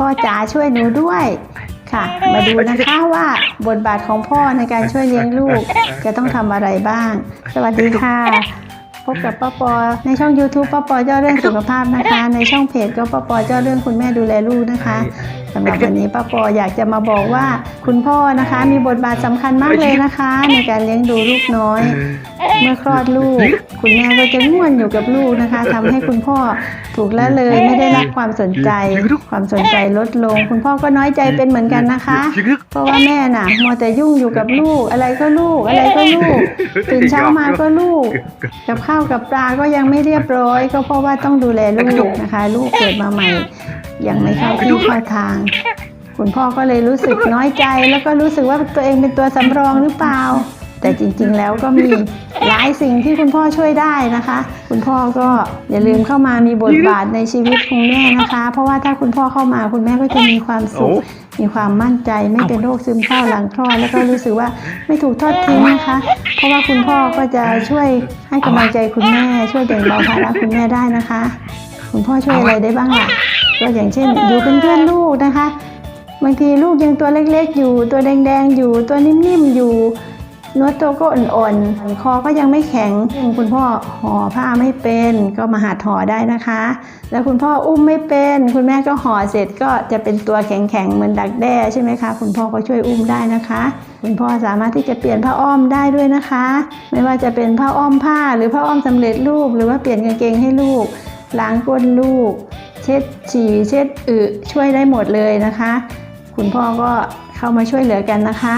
พ่อจ๋าช่วยหนูด้วยค่ะ มาดูนะคะว่าบทบาทของพ่อในการช่วยเลี้ยงลูกจะต้องทำอะไรบ้าง สวัสดีค่ะ พบกับป้าปอในช่อง YouTube ป้าปอเจ้าเรื่องสุขภาพนะคะ ในช่องเพจก็ป้าปอเจ้าเรื่องคุณแม่ดูแลลูกนะคะ สำหรับวันนี้ป้าปออยากจะมาบอกว่าคุณพ่อนะคะ มีบทบาทสำคัญมากเลยนะคะ ในการเลี้ยงดูลูกน้อย เมื่อคลอดลูก คุณแม่ก็จะง่วนอยู่กับลูกนะคะทำให้คุณพ่อถูกละเลยไม่ได้รับความสนใจ ความสนใจลดลง คุณพ่อก็น้อยใจเป็นเหมือนกันนะคะ เพราะว่าแม่น่ะมัวแต่ยุ่งอยู่กับลูก อะไรก็ลูกอะไรก็ลูกตื่นเช้ามาก็ลูก กับข้าวกับปลาก็ยังไม่เรียบร้อย ก็เพราะว่าต้องดูแลลูกนะคะ ลูกเกิดมาใหม่ยังไม่เข้าที่เข้าทางคุณพ่อก็เลยรู้สึกน้อยใจ แล้วก็รู้สึกว่าตัวเองเป็นตัวสำรองหรือเปล่า แต่จริงๆแล้วก็มีหลายสิ่งที่คุณพ่อช่วยได้นะคะ คุณพ่อก็อย่าลืมเข้ามามีบทบาทในชีวิตคุณแม่นะคะ เพราะว่าถ้าคุณพ่อเข้ามาคุณแม่ก็จะมีความสุขมีความมั่นใจไม่เป็นโรคซึมเศร้าหลังคลอดแล้วก็รู้สึกว่าไม่ถูกทอดทิ้งนะคะ เพราะว่าคุณพ่อก็จะช่วยให้กำลังใจคุณแม่ ช่วยแบ่งเบาภาระคุณแม่ได้นะคะ คุณพ่อช่วยอะไรได้บ้างล่ะ ก็อย่างเช่น อยู่เป็นเพื่อนลูกนะคะ บางทีลูกยังตัวเล็กๆ อยู่ตัวแดงๆ อยู่ตัวนิ่มๆ อยู่เนื้อตัวก็อ่อนๆ คอก็ยังไม่แข็งคุณพ่อห่อผ้าไม่เป็นก็มาหัดห่อได้นะคะ แล้วคุณพ่ออุ้มไม่เป็น คุณแม่ก็ห่อเสร็จก็จะเป็นตัวแข็งๆ เหมือนดักแด้ใช่ไหมคะ คุณพ่อก็ช่วยอุ้มได้นะคะ คุณพ่อสามารถที่จะเปลี่ยนผ้าอ้อมได้ด้วยนะคะ ไม่ว่าจะเป็นผ้าอ้อมผ้าหรือผ้าอ้อมสำเร็จรูป หรือว่าเปลี่ยนกางเกงให้ลูกล้างก้นลูก เช็ดฉี่เช็ดอึช่วยได้หมดเลยนะคะ คุณพ่อก็เข้ามาช่วยเหลือกันนะคะ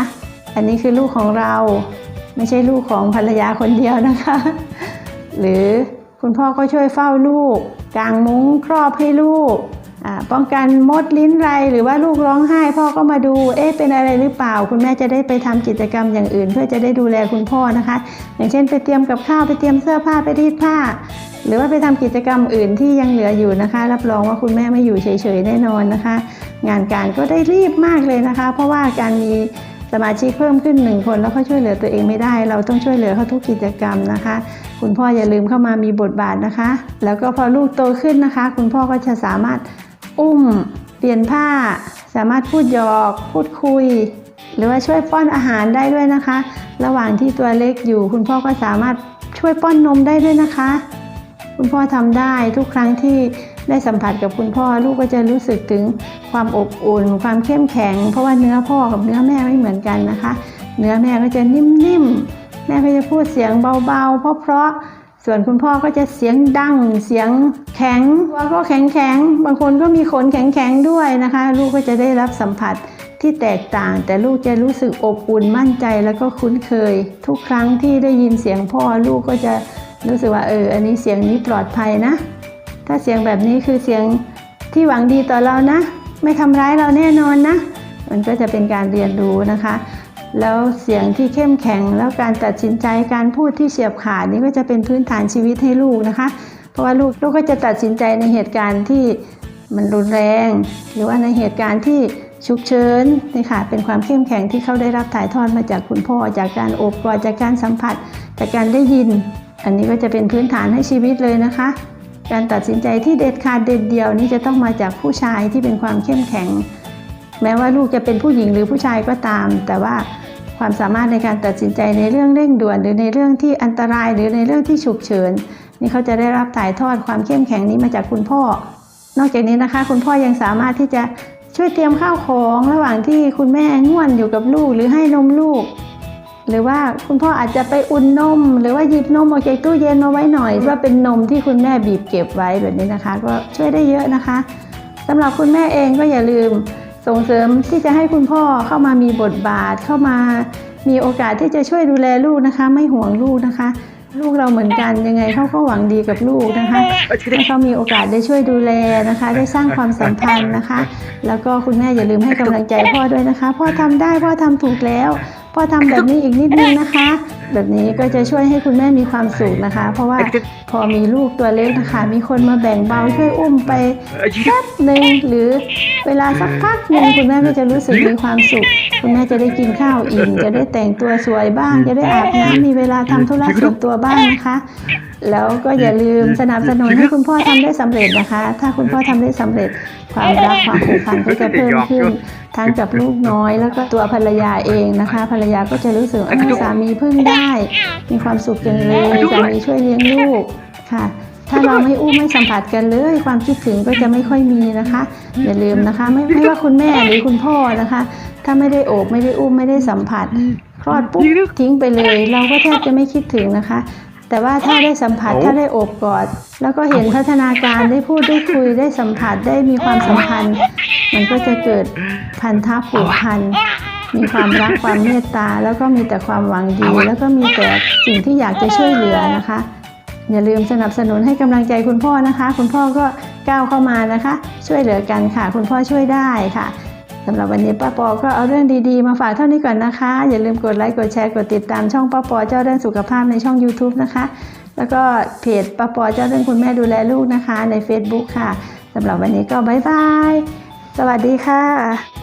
อันนี้คือลูกของเราไม่ใช่ลูกของภรรยาคนเดียวนะคะ หรือคุณพ่อก็ช่วยเฝ้าลูกกางมุ้งครอบให้ลูก ป้องกันมดลิ้นไรหรือว่าลูกร้องไห้ พ่อก็มาดู เอ๊ะเป็นอะไรหรือเปล่า คุณแม่จะได้ไปทำกิจกรรมอย่างอื่น เพื่อจะได้ดูแลคุณพ่อนะคะ อย่างเช่นไปเตรียมกับข้าวไปเตรียมเสื้อผ้าไปรีดผ้า หรือว่าไปทำกิจกรรมอื่นที่ยังเหลืออยู่นะคะ รับรองว่าคุณแม่ไม่อยู่เฉยๆแน่นอนนะคะ งานการก็ได้รีบมากเลยนะคะ เพราะว่าการมีสมาชิกเพิ่มขึ้นหนึ่งคนแล้วเขาช่วยเหลือตัวเองไม่ได้ เราต้องช่วยเหลือเขาทุกกิจกรรมนะคะ คุณพ่ออย่าลืมเข้ามามีบทบาทนะคะ แล้วก็พอลูกโตขึ้นนะคะ คุณพ่อก็จะสามารถ อุ้ม เปลี่ยนผ้า สามารถพูดหยอก พูดคุย หรือว่าช่วยป้อนอาหารได้ด้วยนะคะ ระหว่างที่ตัวเล็กอยู่ คุณพ่อก็สามารถช่วยป้อนนมได้ด้วยนะคะ คุณพ่อทำได้ทุกครั้งที่ได้สัมผัสกับคุณพ่อลูกก็จะรู้สึกถึงความอบอุ่น ความเข้มแข็ง เพราะว่าเนื้อพ่อกับเนื้อแม่ไม่เหมือนกันนะคะ เนื้อแม่ก็จะนิ่มๆแม่ก็จะพูดเสียงเบาๆ เพราะๆ ส่วนคุณพ่อก็จะเสียงดังเสียงแข็งตัวก็แข็งๆบางคนก็มีขนแข็งๆด้วยนะคะ ลูกก็จะได้รับสัมผัสที่แตกต่าง แต่ลูกจะรู้สึกอบอุ่นมั่นใจแล้วก็คุ้นเคย ทุกครั้งที่ได้ยินเสียงพ่อลูกก็จะรู้สึกว่าเอออันนี้เสียงนี้ปลอดภัยนะ ถ้าเสียงแบบนี้คือเสียงที่หวังดีต่อเรานะ ไม่ทำร้ายเราแน่นอนนะ มันก็จะเป็นการเรียนรู้นะคะ แล้วเสียงที่เข้มแข็ง แล้วการตัดสินใจการพูดที่เฉียบขาดนี่ก็จะเป็นพื้นฐานชีวิตให้ลูกนะคะ เพราะว่าลูกลูกก็จะตัดสินใจในเหตุการณ์ที่มันรุนแรง หรือว่าในเหตุการณ์ที่ฉุกเฉินนี่ค่ะเป็นความเข้มแข็งที่เขาได้รับถ่ายทอดมาจากคุณพ่อจากการอบกอดจากการสัมผัส จากการได้ยิน อันนี้ก็จะเป็นพื้นฐานให้ชีวิตเลยนะคะ การตัดสินใจที่เด็ดขาดเด็ดเดียวนี้จะต้องมาจากผู้ชายที่เป็นความเข้มแข็ง แม้ว่าลูกจะเป็นผู้หญิงหรือผู้ชายก็ตาม แต่ว่า ความสามารถในการตัดสินใจในเรื่องเร่งด่วน หรือในเรื่องที่อันตรายหรือในเรื่องที่ฉุกเฉินนี่เขาจะได้รับถ่ายทอดความเข้มแข็งนี้มาจากคุณพ่อ นอกจากนี้นะคะ คุณพ่อยังสามารถที่จะช่วยเตรียมข้าวของระหว่างที่คุณแม่ง่วนอยู่กับลูกหรือให้นมลูก หรือว่าคุณพ่ออาจจะไปอุ่นนม หรือว่าหยิบนมออกจากตู้เย็นมาไว้หน่อย ว่าเป็นนมที่คุณแม่บีบเก็บไว้แบบนี้นะคะ ก็ช่วยได้เยอะนะคะสำหรับคุณแม่เองก็อย่าลืม ส่งเสริมที่จะให้คุณพ่อเข้ามามีบทบาทเข้ามามีโอกาสที่จะช่วยดูแลลูกนะคะ ไม่ห่วงลูกนะคะ ลูกเราเหมือนกันยังไงเขาก็หวังดีกับลูกนะคะให้เขามีโอกาสได้ช่วยดูแลนะคะ ได้สร้างความสัมพันธ์นะคะ แล้วก็คุณแม่อย่าลืมให้กำลังใจพ่อด้วยนะคะ พ่อทำได้พ่อทำถูกแล้ว พ่อทำแบบนี้อีกนิดนึงนะคะ แบบนี้ก็จะช่วยให้คุณแม่มีความสุขนะคะ เพราะว่าพอมีลูกตัวเล็กนะคะ มีคนมาแบ่งเบาช่วยอุ้มไปแป๊บหนึ่งหรือเวลาสักพักหนึ่งคุณแม่ก็จะรู้สึกมีความสุข คุณแม่จะได้กินข้าวอิ่มจะได้แต่งตัวสวยบ้าง จะได้อาบน้ำมีเวลาทำธุระส่วนตัวบ้างนะคะแล้วก็อย่าลืมสนับสนุนให้คุณพ่อทำได้สำเร็จนะคะ ถ้าคุณพ่อทำได้สำเร็จ ความรักความผูกพันก็จะเพิ่มขึ้นทั้งกับลูกน้อย แล้วก็ตัวภรรยาเองนะคะ ภรรยาก็จะรู้สึกว่าเออสามีพึ่งได้มีความสุขจังเลยสามีช่วยเลี้ยงลูกค่ะ ถ้าเราไม่อุ้มไม่สัมผัสกันเลย ความคิดถึงก็จะไม่ค่อยมีนะคะ อย่าลืมนะคะ ไม่ไม่ว่าคุณแม่หรือคุณพ่อนะคะ ถ้าไม่ได้โอบไม่ได้อุ้มไม่ได้สัมผัสคลอดปุ๊บทิ้งไปเลย เราก็แทบจะไม่คิดถึงนะคะแต่ว่าถ้าได้สัมผัสถ้าได้โอบกอด แล้วก็เห็นพัฒนาการได้พูดได้คุยได้สัมผัสได้มีความสัมพันธ์ มันก็จะเกิดพันธะผูกพัน มีความรักความเมตตา แล้วก็มีแต่ความหวังดี แล้วก็มีแต่สิ่งที่อยากจะช่วยเหลือนะคะ อย่าลืมสนับสนุนให้กำลังใจคุณพ่อนะคะ คุณพ่อก็ก้าวเข้ามานะคะ ช่วยเหลือกันค่ะ คุณพ่อช่วยได้ค่ะสำหรับวันนี้ป้าปอก็เอาเรื่องดีๆ มาฝากเท่านี้ก่อนนะคะ อย่าลืมกดไลค์กดแชร์กดติดตามช่องป้าปอเจ้าเรื่องสุขภาพในช่อง YouTube นะคะ แล้วก็เพจป้าปอเจ้าเรื่องคุณแม่ดูแลลูกนะคะ ใน Facebook ค่ะสำหรับวันนี้ก็บ๊ายบายสวัสดีค่ะ